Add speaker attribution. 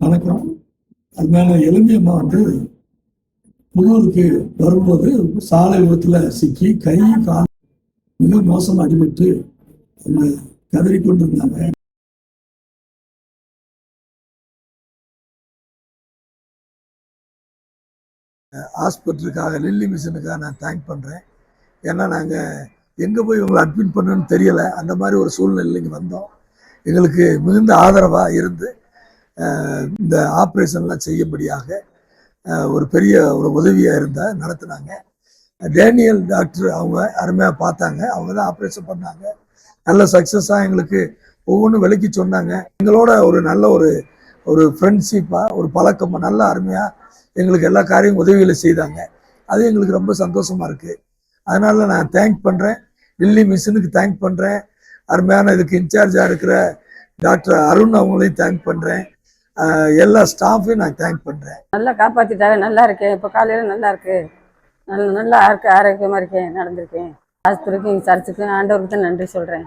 Speaker 1: வணக்கம் அதனால எளிமையம்மா வந்து புதூருக்கு வரும்போது சாலை விபத்தில் சிக்கி கை கால் மிக மோசம் அடிபட்டு அவங்க கதறி ஹாஸ்பிட்டலுக்காக லில்லி மிஷனுக்காக நான் தேங்க் பண்ணுறேன் ஏன்னா நாங்கள் எங்கே போய் இவங்களை அட்மிட் பண்ணணும்னு தெரியலை. அந்த மாதிரி ஒரு சூழ்நிலைக்கு வந்தோம். எங்களுக்கு மிகுந்த ஆதரவாக இருந்து இந்த ஆப்ரேஷன்லாம் செய்யும்படியாக ஒரு பெரிய ஒரு உதவியாக இருந்தால் நடத்துனாங்க. டேனியல் டாக்டர் அவங்க அருமையாக பார்த்தாங்க. அவங்க தான் ஆப்ரேஷன் பண்ணாங்க. நல்ல சக்ஸஸாக எங்களுக்கு ஒவ்வொன்றும் விலைக்கு சொன்னாங்க. எங்களோட ஒரு நல்ல ஒரு ஒரு ஃப்ரெண்ட்ஷிப்பாக ஒரு பழக்கமாக நல்ல அருமையாக எங்களுக்கு எல்லா காரியம் உதவிகளை செய்தாங்க. அது எங்களுக்கு ரொம்ப சந்தோஷமாக இருக்குது அதனால் நான் தேங்க் பண்ணுறேன் டில்லி மிஷனுக்கு தேங்க் பண்ணுறேன் அருமையான இதுக்கு இன்சார்ஜாக இருக்கிற டாக்டர் அருண் அவங்களையும் தேங்க் பண்ணுறேன் எல்லா ஸ்டாஃபையும் நான் தேங்க் பண்ணுறேன்
Speaker 2: நல்லா காப்பாத்திட்டாங்க நல்லா இருக்கேன் இப்போ காலையில நல்லா இருக்கு. நல்லா நல்லா இருக்கு ஆரோக்கியமா இருக்கேன் நடந்திருக்கேன். ஆஸ்பத்திரிக்கும் சர்ச்சுக்கும் ஆண்டவருக்கு தான் நன்றி சொல்றேன்.